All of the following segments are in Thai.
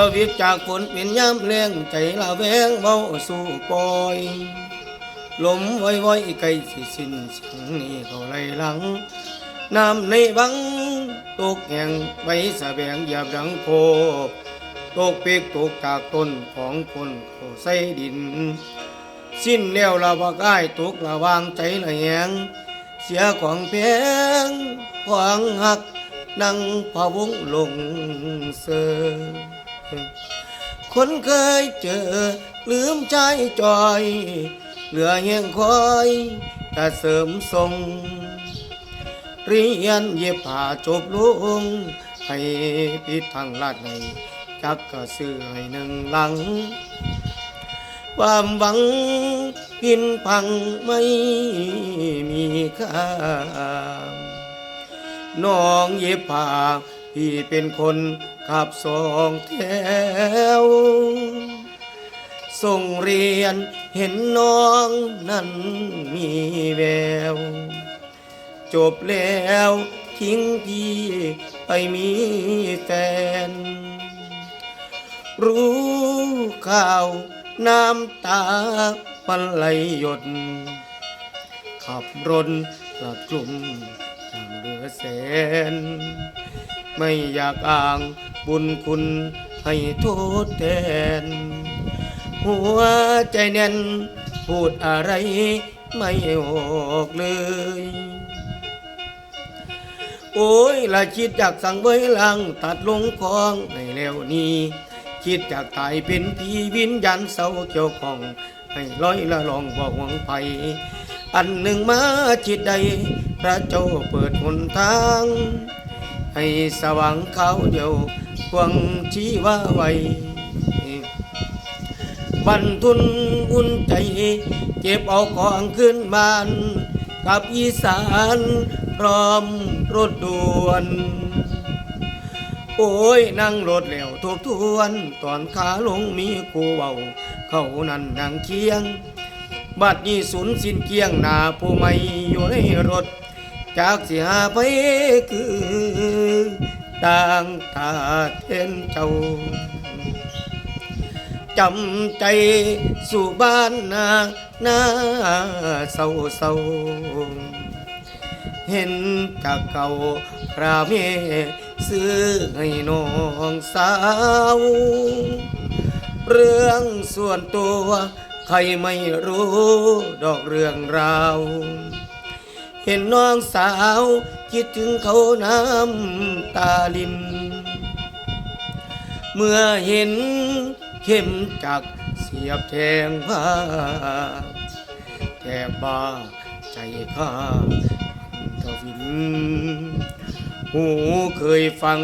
เราวิกจากฝนเป็นย้ำแรงใจละแวงเบาสู่ปอย ลมไว้ไว้ไกลสิสิ้นสียงนี้เขาไล่หลัง น้ำในบังตกแห่งไว้สะแบงหยียบดังโคตกเปีกตกจากต้นของคนเขาใส่ดิน สิ้นแล้วละบักอ้ายตกละวางใจละแหงเสียของแพงขวางหักนั่งพะวงลงเสือ คนเคยเจอ ลืมใจจอย เหลือเฮียงคอยกะเสริมทรงเรียนเย็บผ้าจบลงให้ปิทางลาดในจักกะซื้อให้หนึ่งหลัง ความหวังพินพังไม่มีค่าน้องเย็บผ้า พี่เป็นคนขับสองแถว ส่งเรียนเห็นน้องนั้นมีแวว จบแล้วทิ้งพี่ไปมีแฟน รู้ข่าวน้ำตามันไหลหยด ขับรถกลับกลุ่มจำเหลือแสน ไม่อยากอ้างบุญคุณให้โทษแทน หัวใจแน่น พูดอะไรไม่ออกเลย โอ้ยละคิดจากสั่งไว้ลังตัดลงคลองในแล้วนี้ คิดจากตายเป็นผีวิญญาณเศร้าเกี่ยวของ ให้ลอยละลองบอกหวังไปอันหนึ่งมาจิตใด พระเจ้าเปิดหนทาง ให้สว่างเขาเดียวหวังชีว่าไว้บรรทุนอุ่นใจ เก็บเอาของขึ้นบ้าน กับอีสานพร้อมรถด่วน โอ้ยนั่งรถแล้วทบทวน ตอนขาลงมีกูเบาเขานั่นนั่งเคียง บัดนี้สุนสิ้นเกียงหน้าผู้ไม่อยู่ในรถ จากสิหาไปคือต่างตาเทนเจ้าจำใจสู่บ้านนาหน้าเศร้าเศร้าเห็นจากเก่าพระเมซื้อให้น้องสาว เรื่องส่วนตัว ใครไม่รู้ดอกเรื่องราว เห็นน้องสาว คิดถึงเขาน้ำตาลินเมื่อเห็นเข็มจักเสียบแทงผ้าแทบบ้าใจข้าทวิน หูเคยฟัง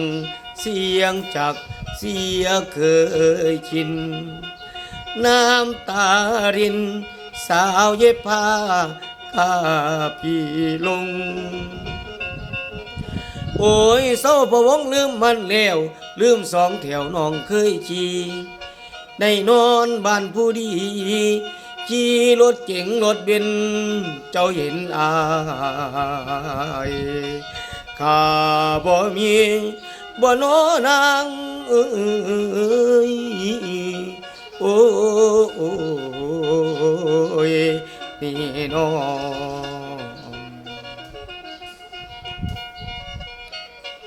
เสียงจักเสียเคยชิน น้ำตาริน สาวเย็บผ้า ข้าพี่ลง โอ้ยเศร้าพะวงลืมมันแล้ว ลืมสองแถวน้องเคยขี่ได้นอนบ้านผู้ดีขี่รถเก๋งรถเบนเจ้าเห็นอายข้าบ่มีบ่นอนางเอ้ยโอ้ พี่น้อง